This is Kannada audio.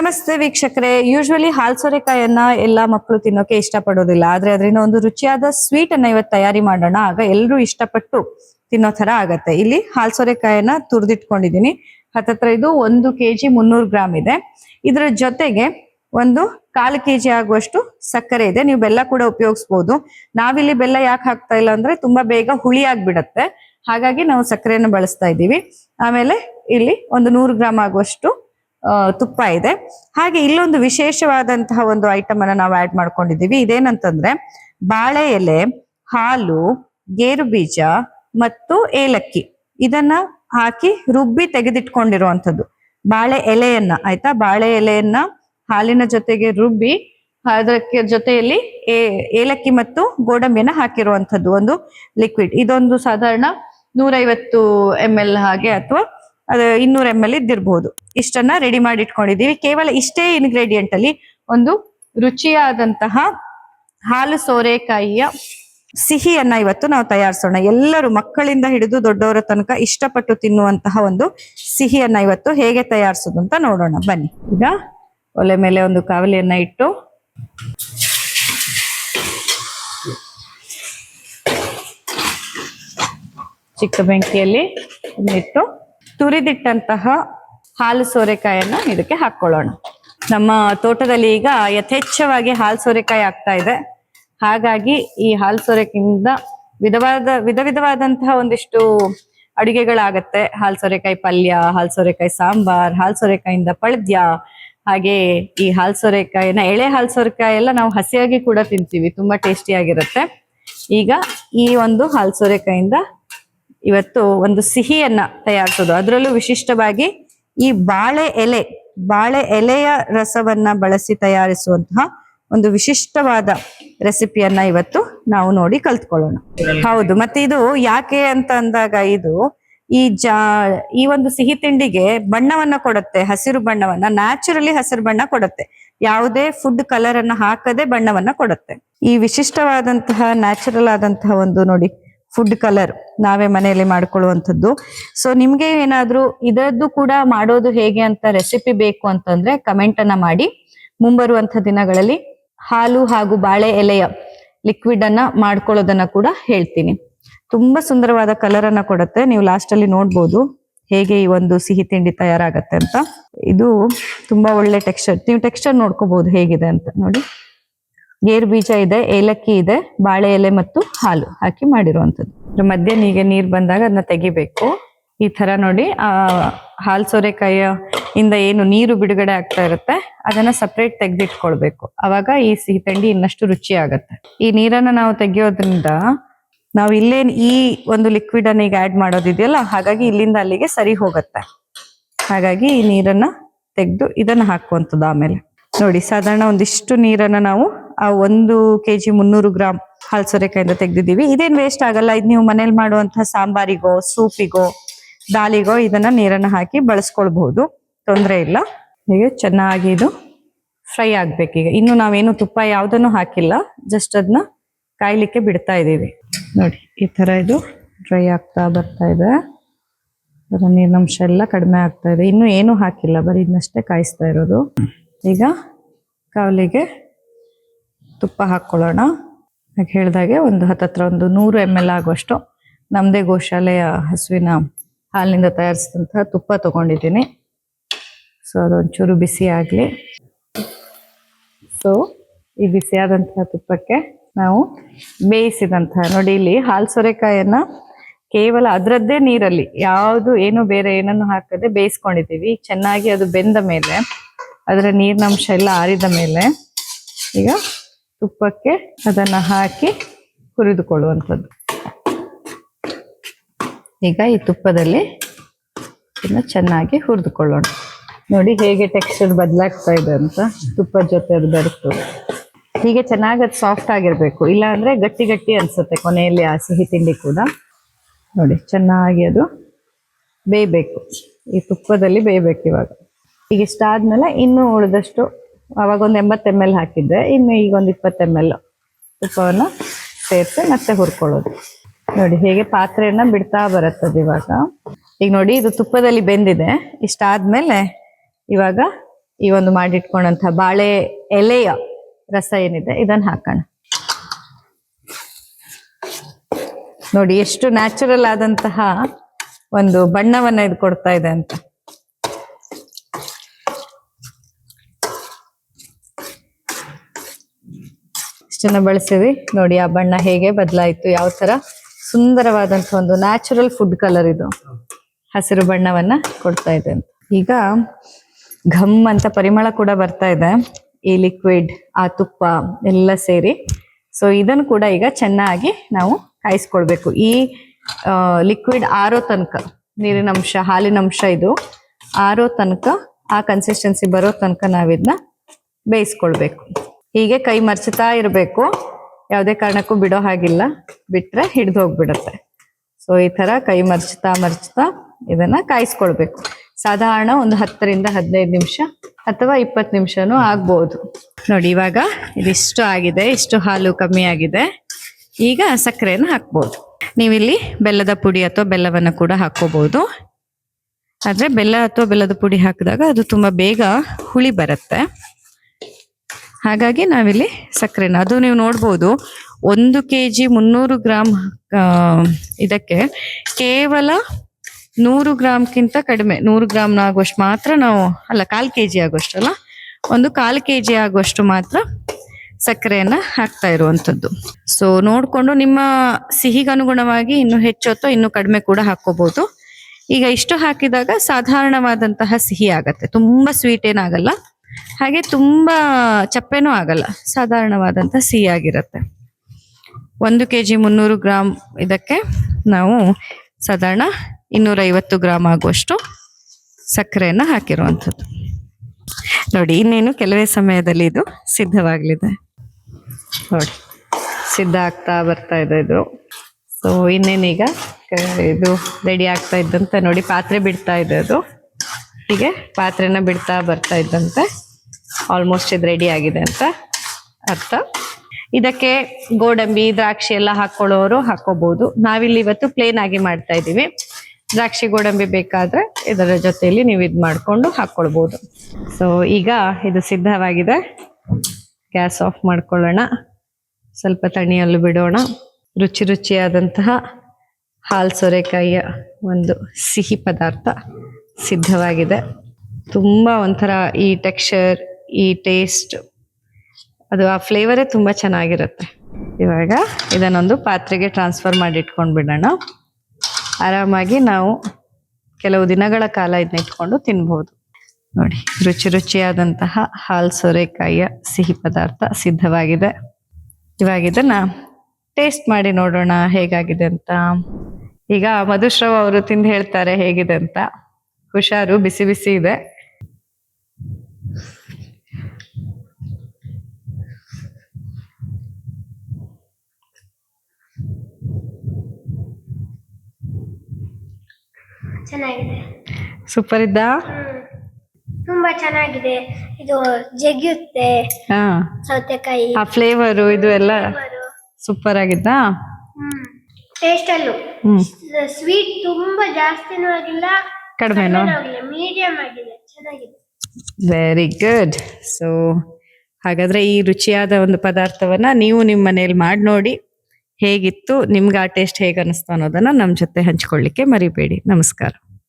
ನಮಸ್ತೆ ವೀಕ್ಷಕರೇ. ಯೂಶ್ವಲಿ ಹಾಲ್ ಸೋರೆಕಾಯನ್ನ ಎಲ್ಲಾ ಮಕ್ಕಳು ತಿನ್ನೋಕೆ ಇಷ್ಟಪಡೋದಿಲ್ಲ. ಆದ್ರೆ ಅದರಿಂದ ಒಂದು ರುಚಿಯಾದ ಸ್ವೀಟ್ ಅನ್ನ ಇವತ್ತು ತಯಾರಿ ಮಾಡೋಣ. ಆಗ ಎಲ್ಲರೂ ಇಷ್ಟಪಟ್ಟು ತಿನ್ನೋ ತರ ಆಗತ್ತೆ. ಇಲ್ಲಿ ಹಾಲ್ ಸೋರೆಕಾಯನ್ನ ತುರಿದಿಟ್ಕೊಂಡಿದೀನಿ ಹತ್ತತ್ರ ಇದು ಒಂದು ಕೆಜಿ ಮುನ್ನೂರು ಗ್ರಾಮ್ ಇದೆ. ಇದರ ಜೊತೆಗೆ ಒಂದು ಕಾಲು ಕೆಜಿ ಆಗುವಷ್ಟು ಸಕ್ಕರೆ ಇದೆ. ನೀವು ಬೆಲ್ಲ ಕೂಡ ಉಪಯೋಗಿಸ್ಬೋದು. ನಾವಿಲ್ಲಿ ಬೆಲ್ಲ ಯಾಕೆ ಹಾಕ್ತಾ ಇಲ್ಲ ಅಂದ್ರೆ ತುಂಬಾ ಬೇಗ ಹುಳಿ ಆಗ್ಬಿಡತ್ತೆ. ಹಾಗಾಗಿ ನಾವು ಸಕ್ಕರೆಯನ್ನು ಬಳಸ್ತಾ ಇದ್ದೀವಿ. ಆಮೇಲೆ ಇಲ್ಲಿ ಒಂದು ನೂರು ಗ್ರಾಮ್ ಆಗುವಷ್ಟು ತುಪ್ಪ ಇದೆ. ಹಾಗೆ ಇಲ್ಲೊಂದು ವಿಶೇಷವಾದಂತಹ ಒಂದು ಐಟಮ್ ಅನ್ನ ನಾವು ಆಡ್ ಮಾಡ್ಕೊಂಡಿದ್ದೀವಿ. ಇದೇನಂತಂದ್ರೆ ಬಾಳೆ ಎಲೆ, ಹಾಲು, ಗೇರು ಬೀಜ ಮತ್ತು ಏಲಕ್ಕಿ. ಇದನ್ನ ಹಾಕಿ ರುಬ್ಬಿ ತೆಗೆದಿಟ್ಕೊಂಡಿರುವಂಥದ್ದು. ಬಾಳೆ ಎಲೆಯನ್ನ, ಆಯ್ತಾ? ಬಾಳೆ ಎಲೆಯನ್ನ ಹಾಲಿನ ಜೊತೆಗೆ ರುಬ್ಬಿ ಅದಕ್ಕೆ ಜೊತೆಯಲ್ಲಿ ಏಲಕ್ಕಿ ಮತ್ತು ಗೋಡಂಬಿಯನ್ನ ಹಾಕಿರುವಂಥದ್ದು. ಒಂದು ಲಿಕ್ವಿಡ್ ಇದೊಂದು ಸಾಧಾರಣ ನೂರೈವತ್ತು ಎಂ ಎಲ್ ಹಾಗೆ ಅಥವಾ ಅದು ಇನ್ನೂರ ಎಂ ಎಲ್ ಇದ್ದಿರ್ಬೋದು. ಇಷ್ಟನ್ನ ರೆಡಿ ಮಾಡಿ ಇಟ್ಕೊಂಡಿದ್ದೀವಿ ಕೇವಲ ಇಷ್ಟೇ ಇಂಗ್ರೀಡಿಯೆಂಟ್ ಅಲ್ಲಿ ಒಂದು ರುಚಿಯಾದಂತಹ ಹಾಲು ಸೋರೆಕಾಯಿಯ ಸಿಹಿಯನ್ನ ಇವತ್ತು ನಾವು ತಯಾರಿಸೋಣ. ಎಲ್ಲರೂ ಮಕ್ಕಳಿಂದ ಹಿಡಿದು ದೊಡ್ಡವರ ತನಕ ಇಷ್ಟಪಟ್ಟು ತಿನ್ನುವಂತಹ ಒಂದು ಸಿಹಿಯನ್ನ ಇವತ್ತು ಹೇಗೆ ತಯಾರಿಸೋದು ಅಂತ ನೋಡೋಣ. ಬನ್ನಿ. ಈಗ ಒಲೆ ಮೇಲೆ ಒಂದು ಕಾವಲಿಯನ್ನ ಇಟ್ಟು ಚಿಕ್ಕ ಬೆಂಕಿಯಲ್ಲಿ ಇಟ್ಟು ತುರಿದಿಟ್ಟಂತಹ ಹಾಲು ಸೋರೆಕಾಯನ್ನ ಇದಕ್ಕೆ ಹಾಕೊಳ್ಳೋಣ. ನಮ್ಮ ತೋಟದಲ್ಲಿ ಈಗ ಯಥೇಚ್ಛವಾಗಿ ಹಾಲು ಸೋರೆಕಾಯಿ ಆಗ್ತಾ ಇದೆ. ಹಾಗಾಗಿ ಈ ಹಾಲು ಸೋರೆಕಿಂದ ವಿಧವಾದ, ವಿಧ ವಿಧವಾದಂತಹ ಒಂದಿಷ್ಟು ಅಡುಗೆಗಳಾಗತ್ತೆ. ಹಾಲು ಸೋರೆಕಾಯಿ ಪಲ್ಯ, ಹಾಲು ಸೋರೆಕಾಯಿ ಸಾಂಬಾರ್, ಹಾಲು ಸೋರೆಕಾಯಿಂದ ಪಳದ್ಯ, ಹಾಗೆ ಈ ಹಾಲು ಸೋರೆಕಾಯಿನ ಎಳೆ ಹಾಲು ಸೋರೆಕಾಯಿ ಎಲ್ಲ ನಾವು ಹಸಿಯಾಗಿ ಕೂಡ ತಿಂತೀವಿ. ತುಂಬಾ ಟೇಸ್ಟಿಯಾಗಿರುತ್ತೆ. ಈಗ ಈ ಒಂದು ಹಾಲು ಸೋರೆಕಾಯಿಂದ ಇವತ್ತು ಒಂದು ಸಿಹಿಯನ್ನ ತಯಾರಿಸೋದು. ಅದರಲ್ಲೂ ವಿಶಿಷ್ಟವಾಗಿ ಈ ಬಾಳೆ ಎಲೆ ಬಾಳೆ ಎಲೆಯ ರಸವನ್ನ ಬಳಸಿ ತಯಾರಿಸುವಂತಹ ಒಂದು ವಿಶಿಷ್ಟವಾದ ರೆಸಿಪಿಯನ್ನ ಇವತ್ತು ನಾವು ನೋಡಿ ಕಲ್ತ್ಕೊಳ್ಳೋಣ. ಹೌದು. ಮತ್ತೆ ಇದು ಯಾಕೆ ಅಂತ ಅಂದಾಗ ಇದು ಈ ಜಾ ಈ ಒಂದು ಸಿಹಿ ತಿಂಡಿಗೆ ಬಣ್ಣವನ್ನ ಕೊಡುತ್ತೆ ಹಸಿರು ಬಣ್ಣವನ್ನ ನ್ಯಾಚುರಲಿ ಹಸಿರು ಬಣ್ಣ ಕೊಡುತ್ತೆ. ಯಾವುದೇ ಫುಡ್ ಕಲರ್ ಅನ್ನ ಹಾಕದೆ ಬಣ್ಣವನ್ನ ಕೊಡುತ್ತೆ. ಈ ವಿಶಿಷ್ಟವಾದಂತಹ ನ್ಯಾಚುರಲ್ ಆದಂತಹ ಒಂದು ನೋಡಿ ಫುಡ್ ಕಲರ್ ನಾವೇ ಮನೆಯಲ್ಲಿ ಮಾಡ್ಕೊಳ್ಳುವಂಥದ್ದು. ಸೊ ನಿಮ್ಗೆ ಏನಾದ್ರೂ ಇದರದ್ದು ಕೂಡ ಮಾಡೋದು ಹೇಗೆ ಅಂತ ರೆಸಿಪಿ ಬೇಕು ಅಂತಂದ್ರೆ ಕಮೆಂಟ್ ಅನ್ನ ಮಾಡಿ. ಮುಂಬರುವಂತ ದಿನಗಳಲ್ಲಿ ಹಾಲು ಹಾಗೂ ಬಾಳೆ ಎಲೆಯ ಲಿಕ್ವಿಡ್ ಅನ್ನ ಮಾಡ್ಕೊಳ್ಳೋದನ್ನ ಕೂಡ ಹೇಳ್ತೀನಿ. ತುಂಬಾ ಸುಂದರವಾದ ಕಲರ್ ಅನ್ನ ಕೊಡುತ್ತೆ. ನೀವು ಲಾಸ್ಟ್ ಅಲ್ಲಿ ನೋಡ್ಬೋದು ಹೇಗೆ ಈ ಒಂದು ಸಿಹಿ ತಿಂಡಿ ತಯಾರಾಗತ್ತೆ ಅಂತ. ಇದು ತುಂಬಾ ಒಳ್ಳೆ ಟೆಕ್ಸ್ಚರ್ ನೀವು ಟೆಕ್ಸ್ಚರ್ ನೋಡ್ಕೋಬಹುದು ಹೇಗಿದೆ ಅಂತ. ನೋಡಿ. ಗೇರು ಬೀಜ ಇದೆ, ಏಲಕ್ಕಿ ಇದೆ, ಬಾಳೆ ಎಲೆ ಮತ್ತು ಹಾಲು ಹಾಕಿ ಮಾಡಿರುವಂಥದ್ದು. ಅದ್ರ ಮಧ್ಯೆ ನೀಗೆ ನೀರು ಬಂದಾಗ ಅದನ್ನ ತೆಗಿಬೇಕು. ಈ ತರ ನೋಡಿ, ಆ ಹಾಲ್ ಸೋರೆಕಾಯಿಯ ಇಂದ ಏನು ನೀರು ಬಿಡುಗಡೆ ಆಗ್ತಾ ಇರುತ್ತೆ, ಅದನ್ನ ಸಪ್ರೇಟ್ ತೆಗೆದಿಟ್ಕೊಳ್ಬೇಕು. ಅವಾಗ ಈ ಸಿಹಿ ತಿಂಡಿ ಇನ್ನಷ್ಟು ರುಚಿ ಆಗತ್ತೆ. ಈ ನೀರನ್ನ ನಾವು ತೆಗಿಯೋದ್ರಿಂದ ನಾವು ಇಲ್ಲೇ ಈ ಒಂದು ಲಿಕ್ವಿಡ್ ಅನ್ನ ಈಗ ಆಡ್ ಮಾಡೋದಿದೆಯಲ್ಲ ಹಾಗಾಗಿ ಇಲ್ಲಿಂದ ಅಲ್ಲಿಗೆ ಸರಿ ಹೋಗತ್ತೆ. ಹಾಗಾಗಿ ಈ ನೀರನ್ನ ತೆಗೆದು ಇದನ್ನ ಹಾಕುವಂಥದ್ದು ಆಮೇಲೆ. ನೋಡಿ, ಸಾಧಾರಣ ಒಂದಿಷ್ಟು ನೀರನ್ನ ನಾವು ಆ ಒಂದು ಕೆಜಿ ಮುನ್ನೂರು ಗ್ರಾಮ್ ಹಾಲ್ ಸೋರೆಕಾಯಿಂದ ತೆಗ್ದಿದ್ದೀವಿ. ಇದೇನ್ ವೇಸ್ಟ್ ಆಗಲ್ಲ. ಇದು ನೀವು ಮನೇಲಿ ಮಾಡುವಂತಹ ಸಾಂಬಾರಿಗೋ, ಸೂಪಿಗೋ, ದಾಲಿಗೋ ಇದನ್ನ ನೀರನ್ನ ಹಾಕಿ ಬಳಸ್ಕೊಳ್ಬಹುದು. ತೊಂದರೆ ಇಲ್ಲ. ಹೀಗೆ? ಚೆನ್ನಾಗಿ ಇದು ಫ್ರೈ ಆಗ್ಬೇಕೀಗ ಇನ್ನು ನಾವೇನು ತುಪ್ಪ ಯಾವ್ದನ್ನು ಹಾಕಿಲ್ಲ. ಜಸ್ಟ್ ಅದನ್ನ ಕಾಯ್ಲಿಕ್ಕೆ ಬಿಡ್ತಾ ಇದ್ದೀವಿ. ನೋಡಿ, ಈ ತರ ಇದು ಡ್ರೈ ಆಗ್ತಾ ಬರ್ತಾ ಇದೆ. ಅದರ ನೀರಿನಂಶ ಎಲ್ಲ ಕಡಿಮೆ ಆಗ್ತಾ ಇದೆ. ಇನ್ನು ಏನು ಹಾಕಿಲ್ಲ. ಬರೀ ಇದನ್ನಷ್ಟೇ ಕಾಯಿಸ್ತಾ ಇರೋದು. ಈಗ ಕಾವಲಿಗೆ ತುಪ್ಪ ಹಾಕ್ಕೊಳ್ಳೋಣ. ಹಾಗೆ ಹೇಳಿದಾಗೆ ಒಂದು ಹತ್ತತ್ರ ಒಂದು ನೂರು ಎಂ ಎಲ್ ಆಗುವಷ್ಟು ನಮ್ಮದೇ ಗೋಶಾಲೆಯ ಹಸುವಿನ ಹಾಲಿನಿಂದ ತಯಾರಿಸಿದಂತಹ ತುಪ್ಪ ತಗೊಂಡಿದ್ದೀನಿ. ಸೊ ಅದೊಂಚೂರು ಬಿಸಿ ಆಗಲಿ. ಸೊ ಈ ಬಿಸಿಯಾದಂತಹ ತುಪ್ಪಕ್ಕೆ ನಾವು ಬೇಯಿಸಿದಂತಹ, ನೋಡಿ ಇಲ್ಲಿ ಹಾಲು ಸೋರೆಕಾಯನ್ನ ಕೇವಲ ಅದರದ್ದೇ ನೀರಲ್ಲಿ ಯಾವುದು ಏನು ಬೇರೆ ಏನನ್ನು ಹಾಕದೆ ಬೇಯಿಸ್ಕೊಂಡಿದ್ದೀವಿ. ಚೆನ್ನಾಗಿ ಅದು ಬೆಂದ ಮೇಲೆ, ಅದರ ನೀರಿನಂಶ ಎಲ್ಲ ಆರಿದ ಮೇಲೆ, ಈಗ ತುಪ್ಪಕ್ಕೆ ಅದನ್ನ ಹಾಕಿ ಹುರಿದುಕೊಳ್ಳುವಂಥದ್ದು. ಈಗ ಈ ತುಪ್ಪದಲ್ಲಿ ಇನ್ನು ಚೆನ್ನಾಗಿ ಹುರಿದುಕೊಳ್ಳೋಣ. ನೋಡಿ ಹೇಗೆ ಟೆಕ್ಸ್ಚರ್ ಬದಲಾಗ್ತಾ ಇದೆ ಅಂತ ತುಪ್ಪದ ಜೊತೆ ಅದು ಬೆರೆತು ಹೀಗೆ ಚೆನ್ನಾಗಿ ಅದು ಸಾಫ್ಟ್ ಆಗಿರಬೇಕು. ಇಲ್ಲ ಅಂದ್ರೆ ಗಟ್ಟಿ ಗಟ್ಟಿ ಅನ್ಸುತ್ತೆ ಕೊನೆಯಲ್ಲಿ ಆ ಸಿಹಿ ತಿಂಡಿ ಕೂಡ. ನೋಡಿ ಚೆನ್ನಾಗಿ ಅದು ಬೇಯಬೇಕು. ಈ ತುಪ್ಪದಲ್ಲಿ ಬೇಯಬೇಕು ಇವಾಗ. ಈಗ ಇಷ್ಟ ಆದಮೇಲೆ ಇನ್ನು ಉಳಿದಷ್ಟು ಅವಾಗ ಒಂದು ಎಂಬತ್ತು ಎಂ ಎಲ್ ಹಾಕಿದ್ದೆ ಇನ್ನು ಈಗ ಒಂದು ಇಪ್ಪತ್ತು ಎಂ ಎಲ್ ತುಪ್ಪವನ್ನು ಸೇರಿಸಿ ಮತ್ತೆ ಹುರ್ಕೊಳ್ಳೋದು. ನೋಡಿ, ಹೇಗೆ ಪಾತ್ರೆಯನ್ನು ಬಿಡ್ತಾ ಬರುತ್ತದೆ ಇವಾಗ. ಈಗ ನೋಡಿ, ಇದು ತುಪ್ಪದಲ್ಲಿ ಬೆಂದಿದೆ. ಇಷ್ಟಾದ್ಮೇಲೆ ಇವಾಗ ಈ ಒಂದು ಮಾಡಿಟ್ಕೊಂಡಂತ ಬಾಳೆ ಎಲೆಯ ರಸ ಏನಿದೆ ಇದನ್ನ ಹಾಕೋಣ. ನೋಡಿ, ಎಷ್ಟು ನ್ಯಾಚುರಲ್ ಆದಂತಹ ಒಂದು ಬಣ್ಣವನ್ನ ಇದು ಕೊಡ್ತಾ ಇದೆ ಅಂತ. ಇಷ್ಟನ್ನ ಬಳಸಿದ್ವಿ ನೋಡಿ, ಆ ಬಣ್ಣ ಹೇಗೆ ಬದಲಾಯಿತು, ಯಾವ ತರ ಸುಂದರವಾದಂತಹ ಒಂದು ನ್ಯಾಚುರಲ್ ಫುಡ್ ಕಲರ್ ಇದು. ಹಸಿರು ಬಣ್ಣವನ್ನ ಕೊಡ್ತಾ ಇದೆ ಈಗ ಘಮ್ ಅಂತ ಪರಿಮಳ ಕೂಡ ಬರ್ತಾ ಇದೆ. ಈ ಲಿಕ್ವಿಡ್ ಆ ತುಪ್ಪ ಎಲ್ಲ ಸೇರಿ. ಸೊ ಇದನ್ನು ಕೂಡ ಈಗ ಚೆನ್ನಾಗಿ ನಾವು ಕಾಯಿಸ್ಕೊಳ್ಬೇಕು. ಈ ಲಿಕ್ವಿಡ್ ಆರೋ ತನಕ, ನೀರಿನ ಅಂಶ, ಹಾಲಿನ ಅಂಶ ಇದು ಆರೋ ತನಕ, ಆ ಕನ್ಸಿಸ್ಟೆನ್ಸಿ ಬರೋ ತನಕ ನಾವಿದನ್ನ ಬೇಯಿಸ್ಕೊಳ್ಬೇಕು. ಹೀಗೆ ಕೈ ಮರ್ಚುತ್ತಾ ಇರಬೇಕು. ಯಾವುದೇ ಕಾರಣಕ್ಕೂ ಬಿಡೋ ಹಾಗಿಲ್ಲ. ಬಿಟ್ರೆ ಹಿಡಿದು ಹೋಗ್ಬಿಡತ್ತೆ. ಸೊ ಈ ತರ ಕೈ ಮರ್ಚ್ತಾ ಮರ್ಚ್ತಾ ಇದನ್ನ ಕಾಯಿಸ್ಕೊಳ್ಬೇಕು. ಸಾಧಾರಣ ಒಂದು ಹತ್ತರಿಂದ ಹದಿನೈದು ನಿಮಿಷ ಅಥವಾ ಇಪ್ಪತ್ತು ನಿಮಿಷನೂ ಆಗ್ಬೋದು. ನೋಡಿ, ಇವಾಗ ಇದಿಷ್ಟು ಆಗಿದೆ. ಇಷ್ಟು ಹಾಲು ಕಮ್ಮಿ ಆಗಿದೆ. ಈಗ ಸಕ್ಕರೆಯನ್ನು ಹಾಕ್ಬೋದು. ನೀವಿಲ್ಲಿ ಬೆಲ್ಲದ ಪುಡಿ ಅಥವಾ ಬೆಲ್ಲವನ್ನು ಕೂಡ ಹಾಕೋಬಹುದು ಆದರೆ ಬೆಲ್ಲ ಅಥವಾ ಬೆಲ್ಲದ ಪುಡಿ ಹಾಕಿದಾಗ ಅದು ತುಂಬ ಬೇಗ ಹುಳಿ ಬರುತ್ತೆ. ಹಾಗಾಗಿ ನಾವಿಲ್ಲಿ ಸಕ್ಕರೆನ, ಅದು ನೀವು ನೋಡ್ಬೋದು, ಒಂದು ಕೆ ಜಿ ಮುನ್ನೂರು ಗ್ರಾಮ್ ಇದಕ್ಕೆ ಕೇವಲ ನೂರು ಗ್ರಾಮ್ಗಿಂತ ಕಡಿಮೆ, ನೂರು ಗ್ರಾಮ್ನ ಆಗುವಷ್ಟು ಮಾತ್ರ ನಾವು, ಅಲ್ಲ ಕಾಲು ಕೆ ಜಿ ಆಗುವಷ್ಟಲ್ಲ ಒಂದು ಕಾಲು ಕೆ ಜಿ ಆಗುವಷ್ಟು ಮಾತ್ರ ಸಕ್ಕರೆಯನ್ನ ಹಾಕ್ತಾ ಇರುವಂಥದ್ದು. ಸೊ ನೋಡ್ಕೊಂಡು ನಿಮ್ಮ ಸಿಹಿಗನುಗುಣವಾಗಿ ಇನ್ನು ಹೆಚ್ಚು ಅಥವಾ ಇನ್ನು ಕಡಿಮೆ ಕೂಡ ಹಾಕ್ಕೋಬಹುದು ಈಗ ಇಷ್ಟು ಹಾಕಿದಾಗ ಸಾಧಾರಣವಾದಂತಹ ಸಿಹಿ ಆಗತ್ತೆ. ತುಂಬ ಸ್ವೀಟ್ ಏನಾಗಲ್ಲ. ಹಾಗೆ ತುಂಬಾ ಚಪ್ಪೆನೂ ಆಗಲ್ಲ. ಸಾಧಾರಣವಾದಂತ ಸಿಹಿ ಆಗಿರತ್ತೆ. ಒಂದು ಕೆ ಜಿ ಮುನ್ನೂರು ಗ್ರಾಮ್ ಇದಕ್ಕೆ ನಾವು ಸಾಧಾರಣ ಇನ್ನೂರೈವತ್ತು ಗ್ರಾಮ್ ಆಗುವಷ್ಟು ಸಕ್ಕರೆಯನ್ನು ಹಾಕಿರುವಂಥದ್ದು. ನೋಡಿ, ಇನ್ನೇನು ಕೆಲವೇ ಸಮಯದಲ್ಲಿ ಇದು ಸಿದ್ಧವಾಗಲಿದೆ. ನೋಡಿ, ಸಿದ್ಧ ಆಗ್ತಾ ಬರ್ತಾ ಇದೆ ಇದು. ಸೊ ಇನ್ನೇನೀಗ ಇದು ರೆಡಿ ಆಗ್ತಾ ಇದ್ದಂತೆ ನೋಡಿ, ಪಾತ್ರೆ ಬಿಡ್ತಾ ಇದೆ ಅದು. ಹೀಗೆ ಪಾತ್ರೆನ ಬಿಡ್ತಾ ಬರ್ತಾ ಇದ್ದಂತೆ. ಆಲ್ಮೋಸ್ಟ್ ಇದು ರೆಡಿ ಆಗಿದೆ ಅಂತ ಅರ್ಥ. ಇದಕ್ಕೆ ಗೋಡಂಬಿ, ದ್ರಾಕ್ಷಿ ಎಲ್ಲ ಹಾಕೊಳ್ಳೋರು ಹಾಕೋಬಹುದು ನಾವಿಲ್ಲಿ ಇವತ್ತು ಪ್ಲೇನ್ ಆಗಿ ಮಾಡ್ತಾ ಇದ್ದೀವಿ. ದ್ರಾಕ್ಷಿ, ಗೋಡಂಬಿ ಬೇಕಾದ್ರೆ ಇದರ ಜೊತೆಯಲ್ಲಿ ನೀವು ಇದು ಮಾಡ್ಕೊಂಡು ಹಾಕೊಳ್ಬಹುದು ಸೊ ಈಗ ಇದು ಸಿದ್ಧವಾಗಿದೆ. ಗ್ಯಾಸ್ ಆಫ್ ಮಾಡ್ಕೊಳ್ಳೋಣ. ಸ್ವಲ್ಪ ತಣಿಯಲು ಬಿಡೋಣ. ರುಚಿ ರುಚಿಯಾದಂತಹ ಹಾಲ್ ಸೋರೆಕಾಯಿಯ ಒಂದು ಸಿಹಿ ಪದಾರ್ಥ. ಸಿದ್ಧವಾಗಿದೆ. ತುಂಬ ಒಂಥರ ಈ ಟೆಕ್ಸ್ಚರ್ ಈ ಟೇಸ್ಟ್ ಅದು ಆ ಫ್ಲೇವರೇ ತುಂಬ ಚೆನ್ನಾಗಿರುತ್ತೆ. ಇವಾಗ ಇದನ್ನೊಂದು ಪಾತ್ರೆಗೆ ಟ್ರಾನ್ಸ್ಫರ್ ಮಾಡಿ ಇಟ್ಕೊಂಡು ಬಿಡೋಣ. ಆರಾಮಾಗಿ ನಾವು ಕೆಲವು ದಿನಗಳ ಕಾಲ ಇದನ್ನ ಇಟ್ಕೊಂಡು ತಿನ್ಬಹುದು ನೋಡಿ, ರುಚಿ ರುಚಿಯಾದಂತಹ ಹಾಲ್ ಸೋರೆಕಾಯಿಯ ಸಿಹಿ ಪದಾರ್ಥ ಸಿದ್ಧವಾಗಿದೆ. ಇವಾಗ ಇದನ್ನ ಟೇಸ್ಟ್ ಮಾಡಿ ನೋಡೋಣ ಹೇಗಾಗಿದೆ ಅಂತ. ಈಗ ಮಧುಶ್ರವ ಅವರು ತಿಂದು ಹೇಳ್ತಾರೆ ಹೇಗಿದೆ ಅಂತ. ಹುಷಾರು ಬಿಸಿ ಬಿಸಿ ಇದೆ. ಚೆನ್ನಾಗಿದೆ. ಸೂಪರ್ ಇದ್ದ? ತುಂಬಾ ಚೆನ್ನಾಗಿದೆ. ಇದು ಜಗಿಯುತ್ತೆ ಹಾ. ಸೌತೆಕಾಯಿ. ಆ ಫ್ಲೇವರು ಇದು ಎಲ್ಲ ಸೂಪರ್ ಆಗಿದ್ದಾ? ಟೇಸ್ಟ್ ಅಲ್ಲೂ. ಸ್ವೀಟ್ ತುಂಬಾ ಜಾಸ್ತಿನೂ ಆಗಿಲ್ಲ ಕಡಿಮೆನೋ ಮೀಡಿಯಂ ಆಗಿದೆ ಚೆನ್ನಾಗಿದೆ. ವೆರಿ ಗುಡ್ ಸೊ ಹಾಗಾದ್ರೆ ಈ ರುಚಿಯಾದ ಒಂದು ಪದಾರ್ಥವನ್ನ ನೀವು ನಿಮ್ಮ ಮನೇಲಿ ಮಾಡಿ ನೋಡಿ ಹೇಗಿತ್ತು ನಿಮ್ಗೆ ಆ ಟೇಸ್ಟ್ ಹೇಗೆ ಅನಿಸ್ತು ಅನ್ನೋದನ್ನ ನಮ್ಮ ಜೊತೆ ಹಂಚ್ಕೊಳ್ಳಿಕ್ಕೆ ಮರಿಬೇಡಿ. ನಮಸ್ಕಾರ.